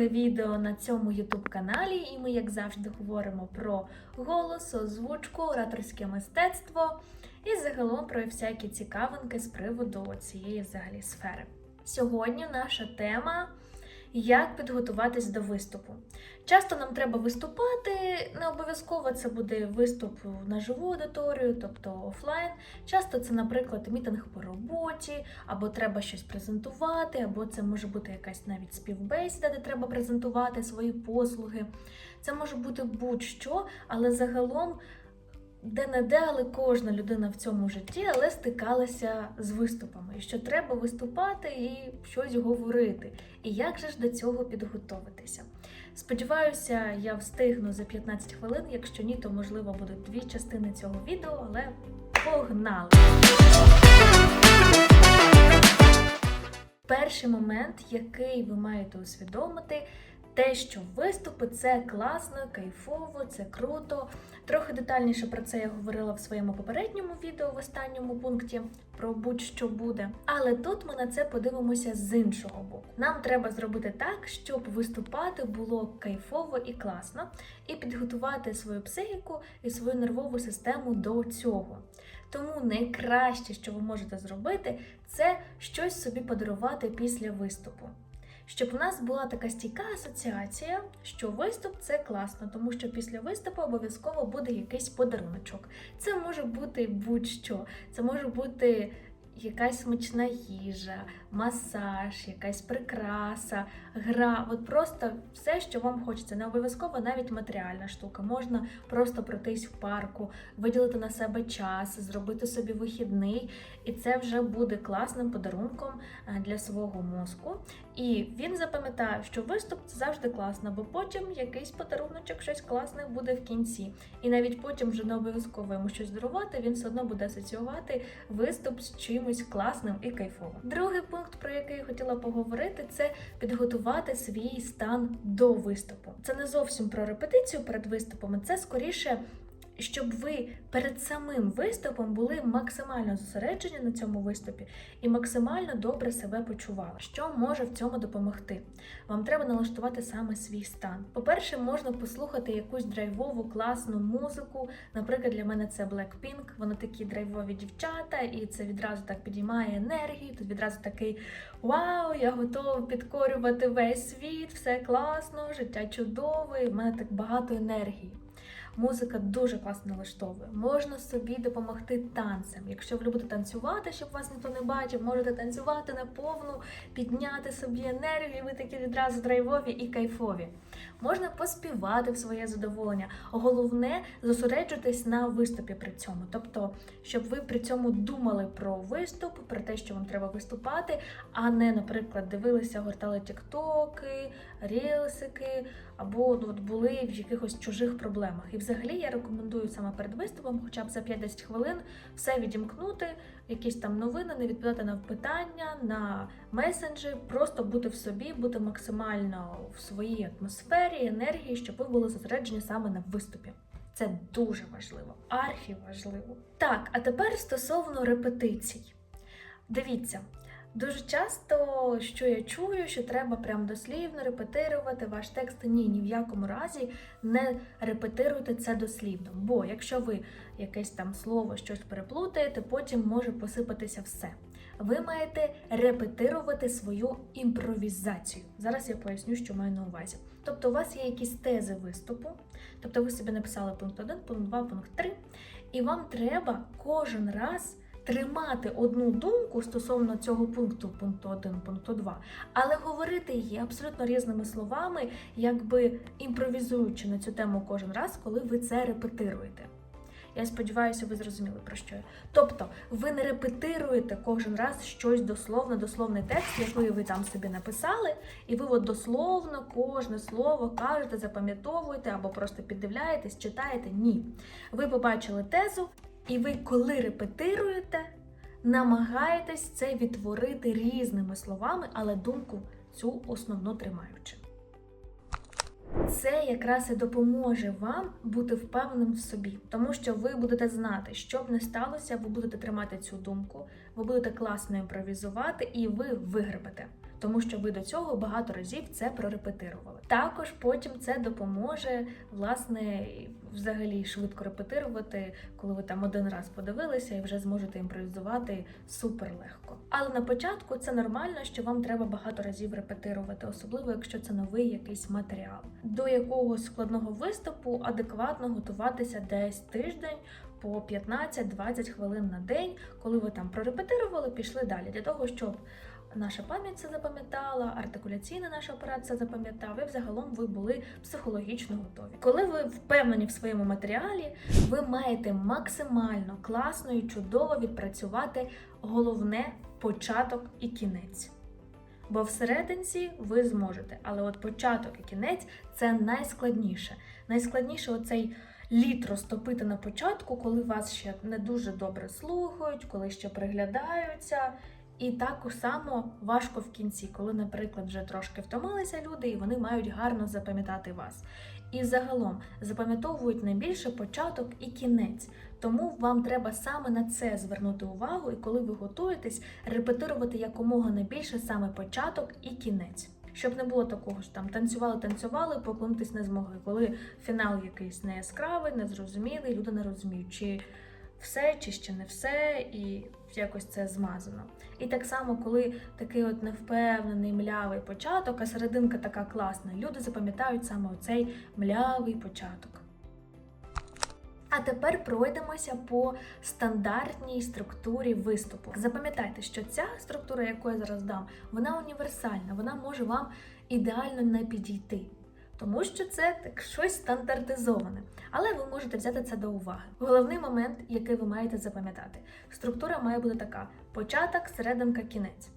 друге відео на цьому youtube каналі, і ми, як завжди, говоримо про голос, озвучку, ораторське мистецтво і загалом про всякі цікавинки з приводу цієї взагалі сфери. Сьогодні наша тема як підготуватись до виступу. Часто нам треба виступати, не обов'язково це буде виступ на живу аудиторію, тобто офлайн. Часто це, наприклад, мітинг по роботі, або треба щось презентувати, або це може бути якась навіть співбесіда, де треба презентувати свої послуги. Це може бути будь-що, але загалом. Де-не-де, але кожна людина в цьому житті але стикалася з виступами, що треба виступати і щось говорити. І як же ж до цього підготуватися? Сподіваюся, я встигну за 15 хвилин. Якщо ні, то можливо будуть дві частини цього відео, але погнали! Перший момент, який ви маєте усвідомити, те, що виступи це класно, кайфово, це круто. Трохи детальніше про це я говорила в своєму попередньому відео в останньому пункті про будь-що буде. Але тут ми на це подивимося з іншого боку. Нам треба зробити так, щоб виступати було кайфово і класно, і підготувати свою психіку і свою нервову систему до цього. Тому найкраще, що ви можете зробити, це щось собі подарувати після виступу. Щоб у нас була така стійка асоціація, що виступ це класно, тому що після виступу обов'язково буде якийсь подаруночок. Це може бути будь-що, це може бути якась смачна їжа, масаж, якась прикраса, гра. От просто все, що вам хочеться. Не обов'язково навіть матеріальна штука. Можна просто пройтись в парку, виділити на себе час, зробити собі вихідний, і це вже буде класним подарунком е, для свого мозку. І він запам'ятає, що виступ це завжди класно, бо потім якийсь подаруночок, щось класне буде в кінці. І навіть потім вже не обов'язково йому щось дарувати, він все одно буде асоціювати виступ з чимось класним і кайфовим. Другий пункт, про який я хотіла поговорити, це підготувати свій стан до виступу. Це не зовсім про репетицію перед виступами, це скоріше. Щоб ви перед самим виступом були максимально зосереджені на цьому виступі і максимально добре себе почували. Що може в цьому допомогти? Вам треба налаштувати саме свій стан. По-перше, можна послухати якусь драйвову класну музику. Наприклад, для мене це Blackpink, Вони такі драйвові дівчата, і це відразу так підіймає енергію. Тут відразу такий вау, я готова підкорювати весь світ, все класно, життя чудове. У мене так багато енергії. Музика дуже класно налаштовує. Можна собі допомогти танцем. Якщо ви любите танцювати, щоб вас ніхто не бачив, можете танцювати на повну, підняти собі енергію, ви такі відразу драйвові і кайфові. Можна поспівати в своє задоволення. Головне зосереджуватись на виступі при цьому. Тобто, щоб ви при цьому думали про виступ, про те, що вам треба виступати, а не, наприклад, дивилися, гортали тіктоки, рілсики, або ну, от були в якихось чужих проблемах. І взагалі я рекомендую саме перед виступом, хоча б за 5-10 хвилин, все відімкнути, якісь там новини, не відповідати на питання, на месенджі, просто бути в собі, бути максимально в своїй атмосфері, енергії, щоб ви були зосереджені саме на виступі. Це дуже важливо, архі важливо. Так, а тепер стосовно репетицій. Дивіться, Дуже часто, що я чую, що треба прям дослівно репетирувати ваш текст. Ні, ні в якому разі не репетируйте це дослівно. Бо якщо ви якесь там слово щось переплутаєте, потім може посипатися все. Ви маєте репетирувати свою імпровізацію. Зараз я поясню, що маю на увазі. Тобто, у вас є якісь тези виступу, тобто ви собі написали пункт 1, пункт 2, пункт 3, і вам треба кожен раз тримати одну думку стосовно цього пункту, пункту 1, пункту 2, але говорити її абсолютно різними словами, якби імпровізуючи на цю тему кожен раз, коли ви це репетируєте. Я сподіваюся, ви зрозуміли про що я. Тобто, ви не репетируєте кожен раз щось дословно, дословний текст, який ви там собі написали, і ви от дословно кожне слово кажете, запам'ятовуєте або просто піддивляєтесь, читаєте. Ні. Ви побачили тезу, і ви, коли репетируєте, намагаєтесь це відтворити різними словами, але думку цю основну тримаючи. Це якраз і допоможе вам бути впевненим в собі, тому що ви будете знати, що б не сталося, ви будете тримати цю думку, ви будете класно імпровізувати і ви вигребете. Тому що ви до цього багато разів це прорепетирували. Також потім це допоможе власне взагалі швидко репетирувати, коли ви там один раз подивилися і вже зможете імпровізувати супер легко. Але на початку це нормально, що вам треба багато разів репетирувати, особливо якщо це новий якийсь матеріал. До якогось складного виступу адекватно готуватися десь тиждень по 15-20 хвилин на день, коли ви там прорепетирували, пішли далі для того, щоб наша пам'ять це запам'ятала, артикуляційний наш апарат це запам'ятав, і взагалом ви були психологічно готові. Коли ви впевнені в своєму матеріалі, ви маєте максимально класно і чудово відпрацювати головне початок і кінець. Бо всерединці ви зможете, але от початок і кінець це найскладніше. Найскладніше оцей літ розтопити на початку, коли вас ще не дуже добре слухають, коли ще приглядаються. І так само важко в кінці, коли, наприклад, вже трошки втомилися люди, і вони мають гарно запам'ятати вас. І загалом запам'ятовують найбільше початок і кінець. Тому вам треба саме на це звернути увагу, і коли ви готуєтесь, репетирувати якомога найбільше саме початок і кінець. Щоб не було такого ж там танцювали, танцювали, поклонитись не змогли. Коли фінал якийсь не яскравий, незрозумілий, люди не розуміють, чи все, чи ще не все, і якось це змазано. І так само, коли такий от невпевнений млявий початок, а серединка така класна, люди запам'ятають саме оцей млявий початок. А тепер пройдемося по стандартній структурі виступу. Запам'ятайте, що ця структура, яку я зараз дам, вона універсальна, вона може вам ідеально не підійти. Тому що це так щось стандартизоване, але ви можете взяти це до уваги. Головний момент, який ви маєте запам'ятати, структура має бути така: початок, серединка, кінець.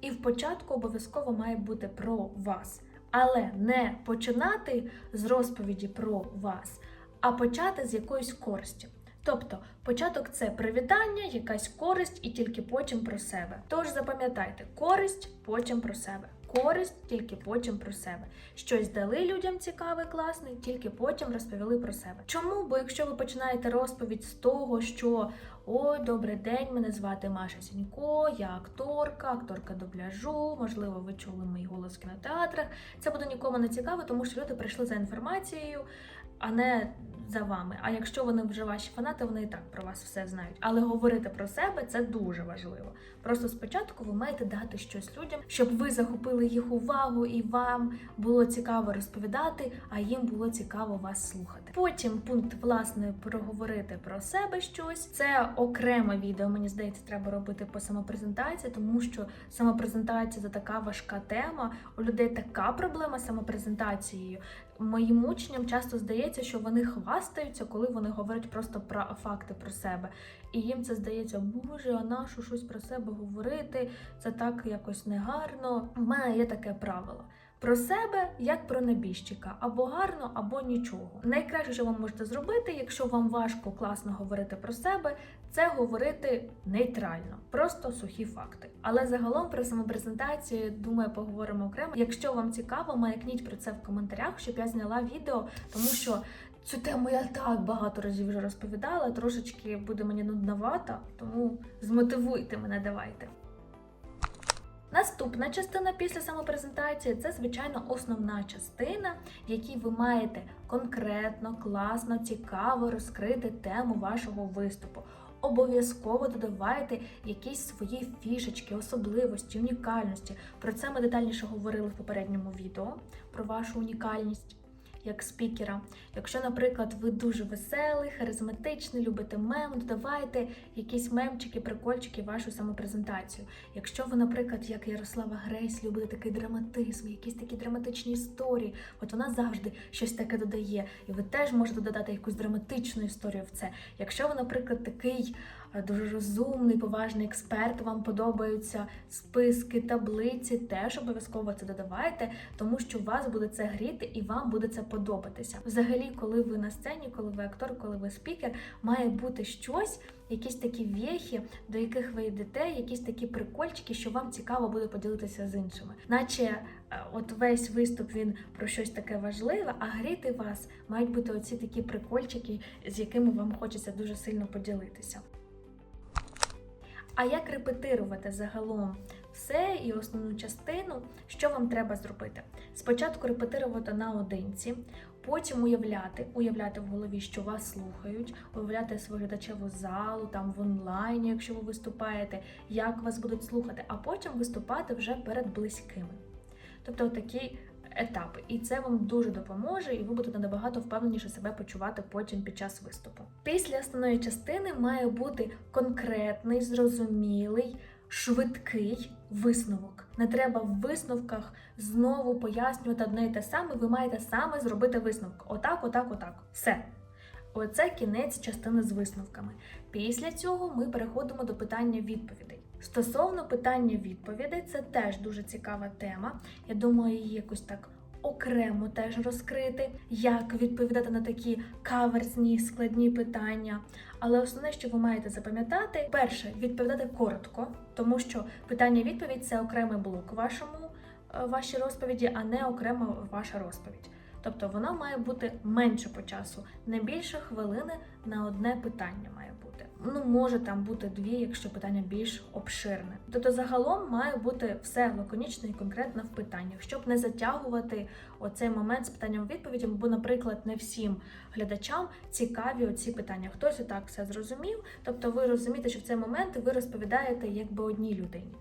І в початку обов'язково має бути про вас, але не починати з розповіді про вас, а почати з якоїсь користі. Тобто початок це привітання, якась користь і тільки потім про себе. Тож запам'ятайте, користь, потім про себе. Користь тільки потім про себе. Щось дали людям цікаве, класне, тільки потім розповіли про себе. Чому? Бо якщо ви починаєте розповідь з того, що ой, добрий день, мене звати Маша Сінько, я акторка, акторка дубляжу, можливо, ви чули мій голос в кінотеатрах. Це буде нікому не цікаво, тому що люди прийшли за інформацією, а не за вами. А якщо вони вже ваші фанати, вони і так про вас все знають. Але говорити про себе це дуже важливо. Просто спочатку ви маєте дати щось людям, щоб ви захопили їх увагу і вам було цікаво розповідати, а їм було цікаво вас слухати. Потім пункт власне проговорити про себе щось. Це окреме відео. Мені здається, треба робити по самопрезентації, тому що самопрезентація це така важка тема. У людей така проблема з самопрезентацією. Моїм учням часто здається, що вони хвастаються, коли вони говорять просто про факти про себе. І їм це здається, боже, а нашу щось про себе говорити, це так якось негарно. У мене є таке правило. Про себе як про небіжчика, або гарно, або нічого. Найкраще, що ви можете зробити, якщо вам важко класно говорити про себе, це говорити нейтрально, просто сухі факти. Але загалом про самопрезентацію, думаю, поговоримо окремо. Якщо вам цікаво, маякніть про це в коментарях, щоб я зняла відео, тому що. Цю тему я так багато разів вже розповідала, трошечки буде мені нудновато, тому змотивуйте мене, давайте. Наступна частина після самопрезентації це, звичайно, основна частина, в якій ви маєте конкретно, класно, цікаво розкрити тему вашого виступу. Обов'язково додавайте якісь свої фішечки, особливості, унікальності. Про це ми детальніше говорили в попередньому відео про вашу унікальність як спікера. Якщо, наприклад, ви дуже веселий, харизматичний, любите мем, додавайте якісь мемчики, прикольчики в вашу самопрезентацію. Якщо ви, наприклад, як Ярослава Грейс, любите такий драматизм, якісь такі драматичні історії, от вона завжди щось таке додає, і ви теж можете додати якусь драматичну історію в це. Якщо ви, наприклад, такий дуже розумний, поважний експерт, вам подобаються списки, таблиці, теж обов'язково це додавайте, тому що вас буде це гріти і вам буде це подобатися. Взагалі, коли ви на сцені, коли ви актор, коли ви спікер, має бути щось. Якісь такі вєхи, до яких ви йдете, якісь такі прикольчики, що вам цікаво буде поділитися з іншими. Наче е, от весь виступ він про щось таке важливе, а гріти вас мають бути оці такі прикольчики, з якими вам хочеться дуже сильно поділитися. А як репетирувати загалом все і основну частину, що вам треба зробити. Спочатку репетирувати наодинці, потім уявляти, уявляти в голові, що вас слухають, уявляти свою глядачеву залу, там в онлайні, якщо ви виступаєте, як вас будуть слухати, а потім виступати вже перед близькими. Тобто такі етапи. І це вам дуже допоможе, і ви будете набагато впевненіше себе почувати потім під час виступу. Після основної частини має бути конкретний, зрозумілий, швидкий висновок. Не треба в висновках знову пояснювати одне і те саме. Ви маєте саме зробити висновок. Отак, отак, отак. Все. Оце кінець частини з висновками. Після цього ми переходимо до питання відповідей. Стосовно питання відповідей, це теж дуже цікава тема. Я думаю, її якось так окремо теж розкрити, як відповідати на такі каверзні складні питання. Але основне, що ви маєте запам'ятати, перше відповідати коротко, тому що питання-відповідь це окремий блок вашому е, вашій розповіді, а не окрема ваша розповідь. Тобто вона має бути менше по часу, не більше хвилини на одне питання має. Ну, може там бути дві, якщо питання більш обширне. Тобто, загалом має бути все лаконічно і конкретно в питаннях, щоб не затягувати оцей момент з питанням відповідям, бо, наприклад, не всім глядачам цікаві оці питання. Хтось і так все зрозумів. Тобто, ви розумієте, що в цей момент ви розповідаєте якби одній людині.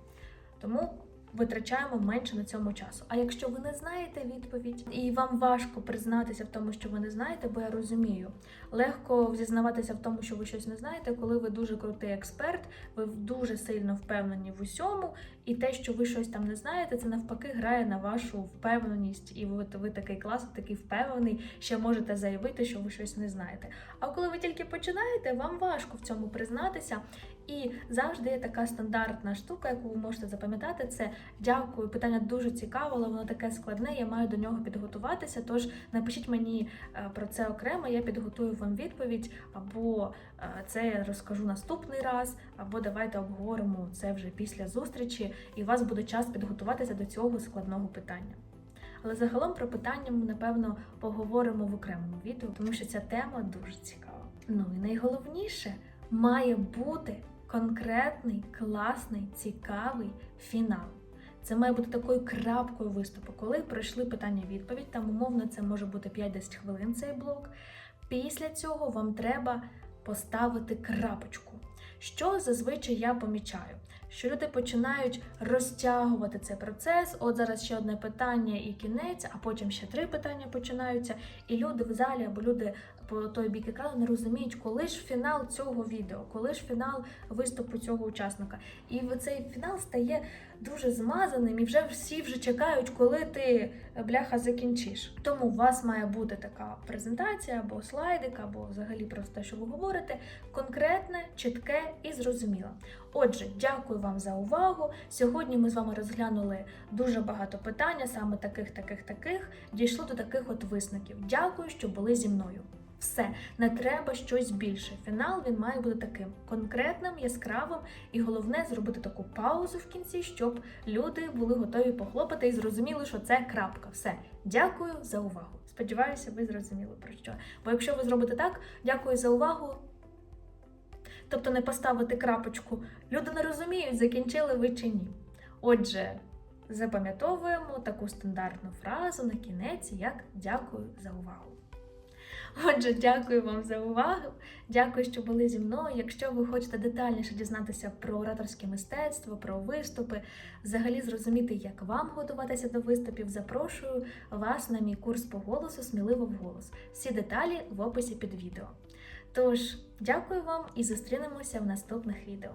Тому витрачаємо менше на цьому часу. А якщо ви не знаєте відповідь і вам важко признатися в тому, що ви не знаєте, бо я розумію, легко зізнаватися в тому, що ви щось не знаєте, коли ви дуже крутий експерт, ви дуже сильно впевнені в усьому, і те, що ви щось там не знаєте, це навпаки грає на вашу впевненість, і ви, ви такий клас, такий впевнений, ще можете заявити, що ви щось не знаєте. А коли ви тільки починаєте, вам важко в цьому признатися. І завжди є така стандартна штука, яку ви можете запам'ятати. Це дякую. Питання дуже цікаве, але воно таке складне. Я маю до нього підготуватися. Тож напишіть мені е, про це окремо. Я підготую вам відповідь, або е, це я розкажу наступний раз, або давайте обговоримо це вже після зустрічі, і у вас буде час підготуватися до цього складного питання. Але загалом про питання ми, напевно, поговоримо в окремому відео, тому що ця тема дуже цікава. Ну і найголовніше має бути конкретний, класний, цікавий фінал. Це має бути такою крапкою виступу, коли пройшли питання-відповідь, там умовно це може бути 5-10 хвилин цей блок. Після цього вам треба поставити крапочку. Що зазвичай я помічаю? Що люди починають розтягувати цей процес. От зараз ще одне питання і кінець, а потім ще три питання починаються. І люди в залі або люди по той бік екрану не розуміють, коли ж фінал цього відео, коли ж фінал виступу цього учасника. І цей фінал стає дуже змазаним, і вже всі вже чекають, коли ти бляха закінчиш. Тому у вас має бути така презентація або слайдик, або взагалі просто те, що ви говорите, конкретне, чітке і зрозуміле. Отже, дякую вам за увагу. Сьогодні ми з вами розглянули дуже багато питань, саме таких, таких, таких. Дійшло до таких от висновків. Дякую, що були зі мною. Все, не треба щось більше. Фінал він має бути таким конкретним, яскравим, і головне зробити таку паузу в кінці, щоб люди були готові похлопати і зрозуміли, що це крапка. Все, дякую за увагу. Сподіваюся, ви зрозуміли про що. Бо якщо ви зробите так, дякую за увагу. Тобто не поставити крапочку, люди не розуміють, закінчили ви чи ні. Отже, запам'ятовуємо таку стандартну фразу на кінець, як дякую за увагу. Отже, дякую вам за увагу. Дякую, що були зі мною. Якщо ви хочете детальніше дізнатися про ораторське мистецтво, про виступи, взагалі зрозуміти, як вам готуватися до виступів, запрошую вас на мій курс по голосу сміливо в голос. Всі деталі в описі під відео. Тож, дякую вам і зустрінемося в наступних відео.